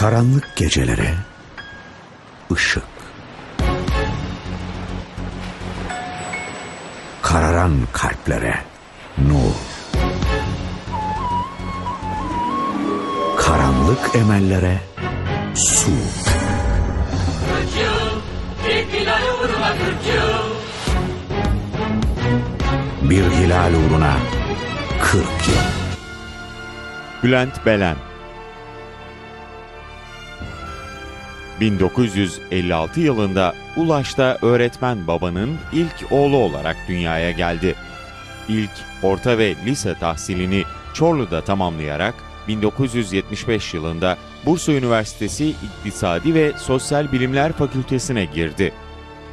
Karanlık gecelere ışık. Kararan kalplere nur. Karanlık emellere su. Bir hilal uğruna 40 yıl. Bülent Belen 1956 yılında Ulaş'ta öğretmen babanın ilk oğlu olarak dünyaya geldi. İlk orta ve lise tahsilini Çorlu'da tamamlayarak 1975 yılında Bursa Üniversitesi İktisadi ve Sosyal Bilimler Fakültesine girdi.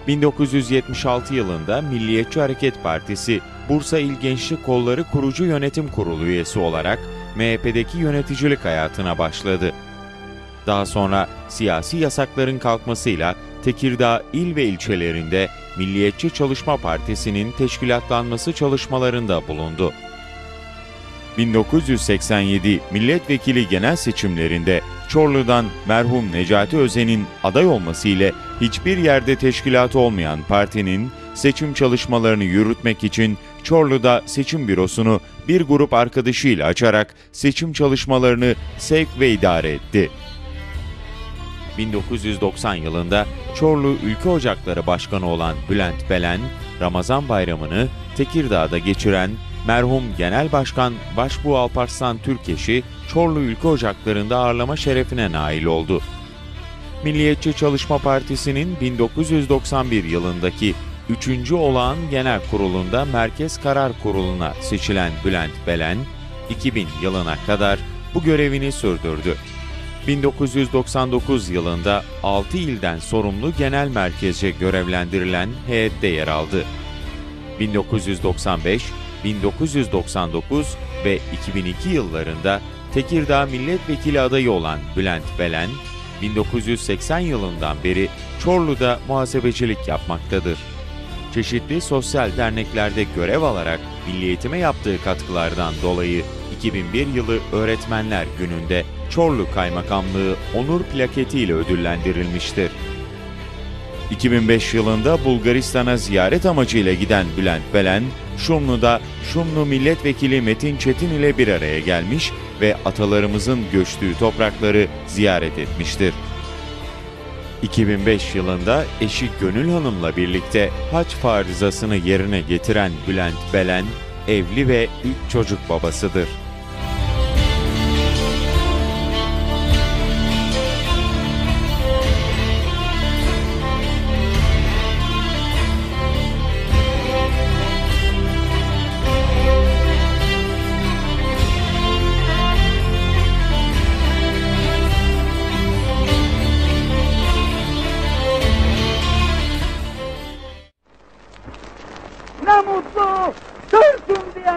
1976 yılında Milliyetçi Hareket Partisi Bursa İl Gençlik Kolları Kurucu Yönetim Kurulu üyesi olarak MHP'deki yöneticilik hayatına başladı. Daha sonra siyasi yasakların kalkmasıyla Tekirdağ il ve ilçelerinde Milliyetçi Çalışma Partisi'nin teşkilatlanması çalışmalarında bulundu. 1987 milletvekili genel seçimlerinde Çorlu'dan merhum Necati Özen'in aday olması ile hiçbir yerde teşkilatı olmayan partinin seçim çalışmalarını yürütmek için Çorlu'da seçim bürosunu bir grup arkadaşıyla açarak seçim çalışmalarını sevk ve idare etti. 1990 yılında Çorlu Ülke Ocakları Başkanı olan Bülent Belen, Ramazan Bayramı'nı Tekirdağ'da geçiren merhum Genel Başkan Başbuğ Alparslan Türkeş'i Çorlu Ülke Ocakları'nda ağırlama şerefine nail oldu. Milliyetçi Çalışma Partisi'nin 1991 yılındaki 3. Olağan Genel Kurulu'nda Merkez Karar Kurulu'na seçilen Bülent Belen, 2000 yılına kadar bu görevini sürdürdü. 1999 yılında 6 ilden sorumlu genel merkezce görevlendirilen heyette yer aldı. 1995, 1999 ve 2002 yıllarında Tekirdağ milletvekili adayı olan Bülent Belen, 1980 yılından beri Çorlu'da muhasebecilik yapmaktadır. Çeşitli sosyal derneklerde görev alarak milli eğitime yaptığı katkılardan dolayı 2001 yılı Öğretmenler Günü'nde Çorlu Kaymakamlığı onur plaketiyle ödüllendirilmiştir. 2005 yılında Bulgaristan'a ziyaret amacıyla giden Bülent Belen, Şumlu'da Şumlu Milletvekili Metin Çetin ile bir araya gelmiş ve atalarımızın göçtüğü toprakları ziyaret etmiştir. 2005 yılında eşi Gönül Hanım'la birlikte haç farizasını yerine getiren Bülent Belen, evli ve üç çocuk babasıdır.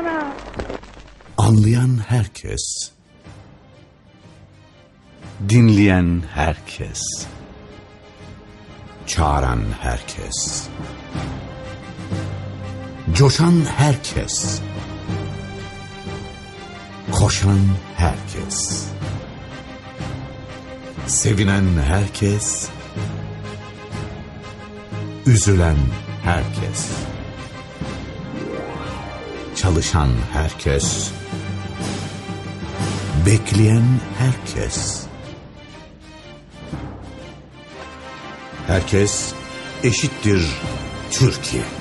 Diyene. Anlayan herkes. Dinleyen herkes. Çağıran herkes. Coşan herkes. Koşan herkes. Sevinen herkes. Üzülen herkes. Çalışan herkes. Bekleyen herkes. Herkes eşittir Türkiye.